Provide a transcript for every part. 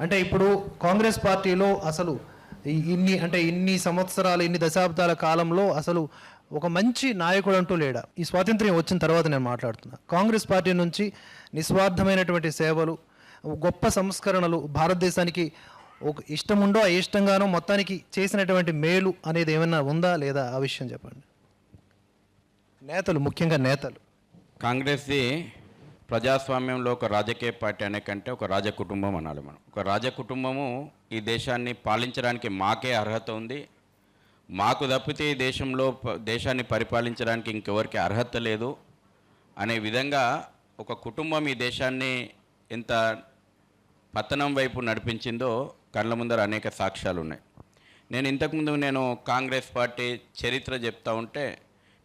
అంటే ఇప్పుడు కాంగ్రెస్ పార్టీలో అసలు ఇన్ని అంటే ఇన్ని సంవత్సరాలు ఇన్ని దశాబ్దాల కాలంలో అసలు ఒక మంచి నాయకుడు అంటూ లేడా? ఈ స్వాతంత్ర్యం వచ్చిన తర్వాత నేను మాట్లాడుతున్నా. కాంగ్రెస్ పార్టీ నుంచి నిస్వార్థమైనటువంటి సేవలు గొప్ప సంస్కరణలు భారతదేశానికి ఒక ఇష్టం ఉండో అయిష్టంగానో మొత్తానికి చేసినటువంటి మేలు అనేది ఏమైనా ఉందా లేదా ఆ విషయం చెప్పండి. నేతలు ముఖ్యంగా నేతలు. కాంగ్రెస్ది ప్రజాస్వామ్యంలో ఒక రాజకీయ పార్టీ అనే కంటే ఒక రాజ కుటుంబం అనాలి మనం. ఒక రాజ కుటుంబము ఈ దేశాన్ని పాలించడానికి మాకే అర్హత ఉంది. మాకు తప్పితే ఈ దేశంలో దేశాన్ని పరిపాలించడానికి ఇంకెవరికి అర్హత లేదు. అనే విధంగా ఒక కుటుంబం ఈ దేశాన్ని ఎంత పతనం వైపు నడిపించిందో కళ్ళ ముందర అనేక సాక్ష్యాలు ఉన్నాయి. నేను ఇంతకుముందు నేను కాంగ్రెస్ పార్టీ చరిత్ర చెప్తా ఉంటే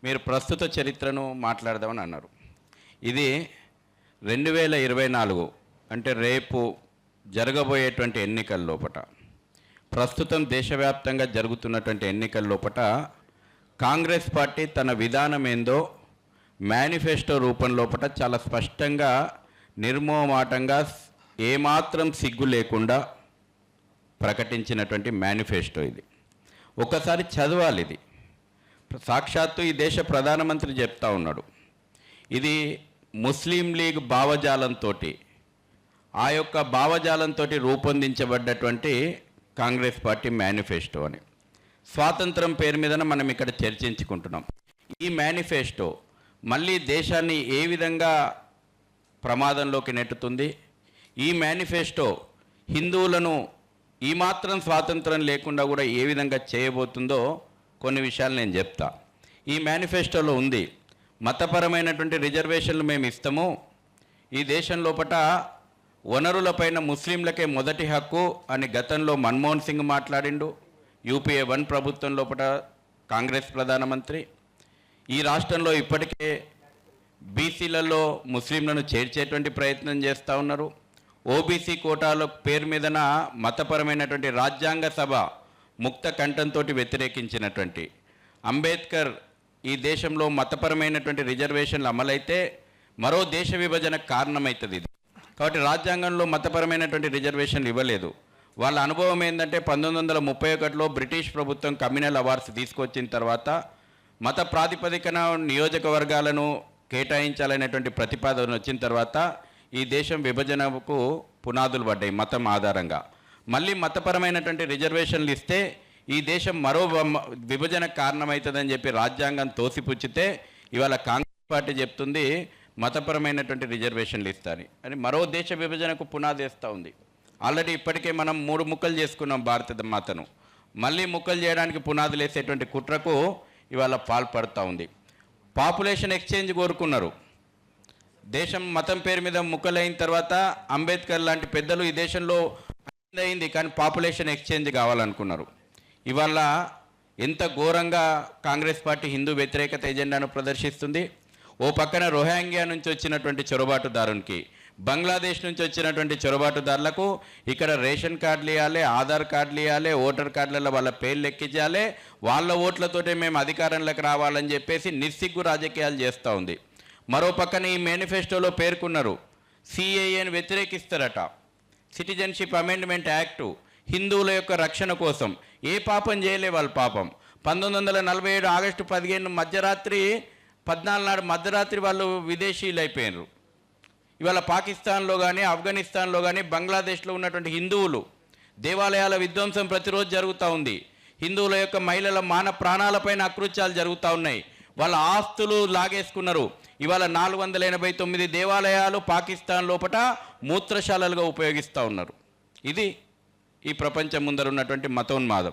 మీరు ప్రస్తుత చరిత్రను మాట్లాడదామని అన్నారు. ఇది రెండు వేల ఇరవై నాలుగు అంటే రేపు జరగబోయేటువంటి ఎన్నికల లోపట ప్రస్తుతం దేశవ్యాప్తంగా జరుగుతున్నటువంటి ఎన్నికల లోపట కాంగ్రెస్ పార్టీ తన విధానం ఏందో మేనిఫెస్టో రూపం లోపట చాలా స్పష్టంగా నిర్మోమాటంగా ఏమాత్రం సిగ్గు లేకుండా ప్రకటించినటువంటి మేనిఫెస్టో ఇది. ఒకసారి చదవాలి ఇది. సాక్షాత్తు ఈ దేశ ప్రధానమంత్రి చెప్తా ఉన్నాడు. ఇది ముస్లిం లీగ్ భావజాలంతో ఆ యొక్క భావజాలంతో రూపొందించబడ్డటువంటి కాంగ్రెస్ పార్టీ మేనిఫెస్టో అని. స్వాతంత్రం పేరు మీదన మనం ఇక్కడ చర్చించుకుంటున్నాం. ఈ మేనిఫెస్టో మళ్ళీ దేశాన్ని ఏ విధంగా ప్రమాదంలోకి నెట్టుతుంది? ఈ మేనిఫెస్టో హిందువులను ఈ మాత్రం స్వాతంత్రం లేకుండా కూడా ఏ విధంగా చేయబోతుందో కొన్ని విషయాలు నేను చెప్తా. ఈ మేనిఫెస్టోలో ఉంది మతపరమైనటువంటి రిజర్వేషన్లు మేము ఇస్తాము. ఈ దేశం లోపట వనరులపైన ముస్లింలకే మొదటి హక్కు అని గతంలో మన్మోహన్ సింగ్ మాట్లాడిండు. యూపీఏ వన్ ప్రభుత్వం లోపట కాంగ్రెస్ ప్రధానమంత్రి. ఈ రాష్ట్రంలో ఇప్పటికే బీసీలలో ముస్లింలను చేర్చేటువంటి ప్రయత్నం చేస్తూ ఉన్నారు. ఓబీసీ కోటాల పేరు మీదన మతపరమైనటువంటి రాజ్యాంగ సభ ముక్త కంఠంతో వ్యతిరేకించినటువంటి అంబేద్కర్ ఈ దేశంలో మతపరమైనటువంటి రిజర్వేషన్లు అమలైతే మరో దేశ విభజనకు కారణమవుతుంది ఇది. కాబట్టి రాజ్యాంగంలో మతపరమైనటువంటి రిజర్వేషన్లు ఇవ్వలేదు. వాళ్ళ అనుభవం ఏంటంటే పంతొమ్మిది వందల ముప్పై ఒకటిలో బ్రిటిష్ ప్రభుత్వం కమ్యూనల్ అవార్డ్స్ తీసుకొచ్చిన తర్వాత మత ప్రాతిపదికన నియోజకవర్గాలను కేటాయించాలనేటువంటి ప్రతిపాదన వచ్చిన తర్వాత ఈ దేశం విభజనకు పునాదులు పడ్డాయి మతం ఆధారంగా. మళ్ళీ మతపరమైనటువంటి రిజర్వేషన్లు ఇస్తే ఈ దేశం మరో విభజన కారణమవుతుందని చెప్పి రాజ్యాంగం తోసిపుచ్చితే ఇవాళ కాంగ్రెస్ పార్టీ చెప్తుంది మతపరమైనటువంటి రిజర్వేషన్లు ఇస్తారని. అని మరో దేశ విభజనకు పునాది వేస్తూ ఉంది. ఆల్రెడీ ఇప్పటికే మనం మూడు ముక్కలు చేసుకున్నాం భారత మాతను. మళ్ళీ ముక్కలు చేయడానికి పునాదులు వేసేటువంటి కుట్రకు ఇవాళ పాల్పడుతూ ఉంది. పాపులేషన్ ఎక్స్చేంజ్ కోరుకున్నారు. దేశం మతం పేరు మీద ముక్కలైన తర్వాత అంబేద్కర్ లాంటి పెద్దలు ఈ దేశంలో అయింది. కానీ పాపులేషన్ ఎక్స్చేంజ్ కావాలనుకున్నారు. ఇవాళ ఎంత ఘోరంగా కాంగ్రెస్ పార్టీ హిందూ వ్యతిరేకత ఎజెండాను ప్రదర్శిస్తుంది. ఓ పక్కన రోహింగ్యా నుంచి వచ్చినటువంటి చొరబాటుదారునికి బంగ్లాదేశ్ నుంచి వచ్చినటువంటి చొరబాటుదారులకు ఇక్కడ రేషన్ కార్డులు ఇవ్వాలి ఆధార్ కార్డులు ఇవ్వాలి ఓటర్ కార్డులలో వాళ్ళ పేర్లు ఎక్కించాలి వాళ్ళ ఓట్లతోటే మేము అధికారంలోకి రావాలని చెప్పేసి నిస్సిగ్గు రాజకీయాలు చేస్తూ ఉంది. మరో పక్కన ఈ మేనిఫెస్టోలో పేర్కొన్నారు సిఏఏని వ్యతిరేకిస్తారట. సిటిజన్షిప్ అమెండ్మెంట్ యాక్టు హిందువుల యొక్క రక్షణ కోసం. ఏ పాపం చేయలే వాళ్ళ పాపం. పంతొమ్మిది వందల నలభై ఏడు ఆగస్టు పదిహేను మధ్యరాత్రి పద్నాలుగు నాడు మధ్యరాత్రి వాళ్ళు విదేశీయులు అయిపోయినారు ఇవాళ పాకిస్తాన్లో కానీ ఆఫ్ఘనిస్తాన్లో కానీ బంగ్లాదేశ్లో ఉన్నటువంటి హిందువులు దేవాలయాల విధ్వంసం ప్రతిరోజు జరుగుతూ ఉంది. హిందువుల యొక్క మహిళల మాన ప్రాణాలపైన అకృత్యాలు జరుగుతూ ఉన్నాయి. వాళ్ళ ఆస్తులు లాగేసుకున్నారు. ఇవాళ నాలుగు వందల ఎనభై తొమ్మిది దేవాలయాలు పాకిస్తాన్ లోపట మూత్రశాలలుగా ఉపయోగిస్తూ ఉన్నారు. ఇది ఈ ప్రపంచం ముందర ఉన్నటువంటి మతోన్మాదం.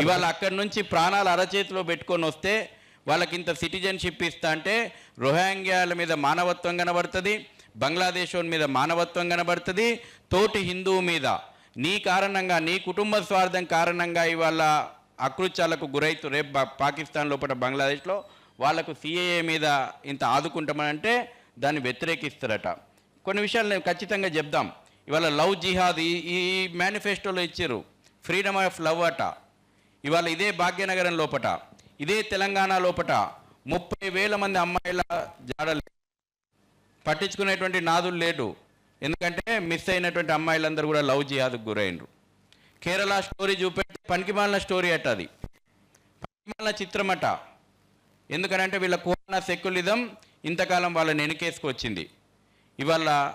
ఇవాళ అక్కడి నుంచి ప్రాణాలు అరచేతిలో పెట్టుకొని వస్తే వాళ్ళకి ఇంత సిటిజన్షిప్ ఇస్తా అంటే రోహింగ్యాల మీద మానవత్వం కనబడుతుంది బంగ్లాదేశ్ మీద మానవత్వం కనబడుతుంది తోటి హిందువు మీద. నీ కారణంగా నీ కుటుంబ స్వార్థం కారణంగా ఇవాళ అకృత్యాలకు గురైతూ రేపు పాకిస్తాన్ లోపల బంగ్లాదేశ్లో వాళ్ళకు సిఏఏ మీద ఇంత ఆదుకుంటామనంటే దాన్ని వ్యతిరేకిస్తారట. కొన్ని విషయాలు నేను ఖచ్చితంగా చెప్దాం. ఇవాళ లవ్ జిహాద్ ఈ మేనిఫెస్టోలో ఇచ్చారు. ఫ్రీడమ్ ఆఫ్ లవ్ అట. ఇవాళ ఇదే భాగ్యనగరం లోపట. ఇదే తెలంగాణ లోపట. ముప్పై వేల మంది అమ్మాయిల జాడలు పట్టించుకునేటువంటి నాదులు లేడు. ఎందుకంటే మిస్ అయినటువంటి అమ్మాయిలందరూ కూడా లవ్ జిహాద్కు గురైనరు. కేరళ స్టోరీ చూపెట్టి పనికిమాలిన స్టోరీ అట అది. పనికిమాలిన చిత్రం అట. ఎందుకనంటే వీళ్ళ కోన సెక్యులిజం ఇంతకాలం వాళ్ళని వెనకేసుకొచ్చింది ఇవాళ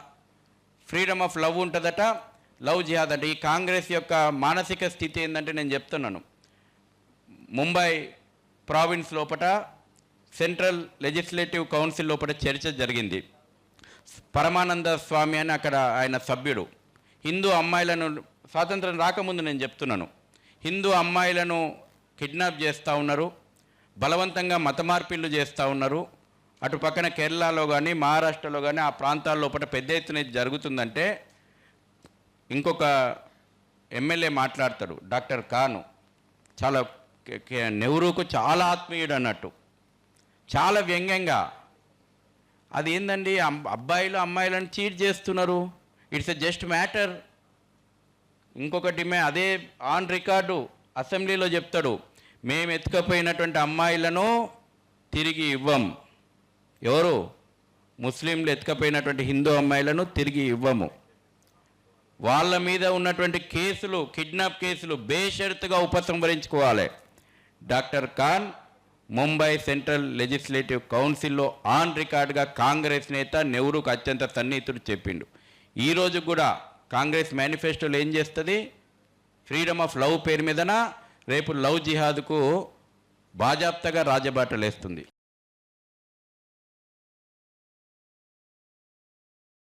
ఫ్రీడమ్ ఆఫ్ లవ్ ఉంటుందట. లవ్ జిహాద్ అంటే ఈ కాంగ్రెస్ యొక్క మానసిక స్థితి ఏంటంటే నేను చెప్తున్నాను. ముంబై ప్రావిన్స్ లోపల సెంట్రల్ లెజిస్లేటివ్ కౌన్సిల్ లోపల చర్చ జరిగింది. పరమానంద స్వామి అని అక్కడ ఆయన సభ్యుడు. హిందూ అమ్మాయిలను స్వాతంత్రం రాకముందు నేను చెప్తున్నాను. హిందూ అమ్మాయిలను కిడ్నాప్ చేస్తూ ఉన్నారు. బలవంతంగా మత మార్పిళ్ళు చేస్తూ ఉన్నారు. అటు పక్కన కేరళలో కానీ మహారాష్ట్రలో కానీ ఆ ప్రాంతాల్లో ఒకటి పెద్ద ఎత్తున జరుగుతుందంటే ఇంకొక ఎమ్మెల్యే మాట్లాడతాడు డాక్టర్ ఖాను. చాలా నెహ్రూకు చాలా ఆత్మీయుడు అన్నట్టు చాలా వ్యంగ్యంగా. అది ఏందండి? అబ్బాయిలు అమ్మాయిలను చీట్ చేస్తున్నారు. It's a just matter. ఇంకొకటి మే అదే ఆన్ రికార్డు అసెంబ్లీలో చెప్తాడు మేము ఎత్తుకపోయినటువంటి అమ్మాయిలను తిరిగి ఇవ్వం. ఎవరు? ముస్లింలు ఎత్తుకపోయినటువంటి హిందూ అమ్మాయిలను తిరిగి ఇవ్వము. వాళ్ళ మీద ఉన్నటువంటి కేసులు కిడ్నాప్ కేసులు బేషరతుగా ఉపసంహరించుకోవాలి. Doctor Khan Mumbai central legislative కౌన్సిల్లో ఆన్ రికార్డుగా కాంగ్రెస్ నేత నెహ్రూకు అత్యంత సన్నిహితుడు చెప్పిండు. ఈరోజు కూడా కాంగ్రెస్ మేనిఫెస్టోలో ఏం చేస్తుంది? ఫ్రీడమ్ ఆఫ్ లవ్ పేరు మీదన? రేపు లవ్ జిహాద్కు బాజాప్తగా రాజబాటలేస్తుంది.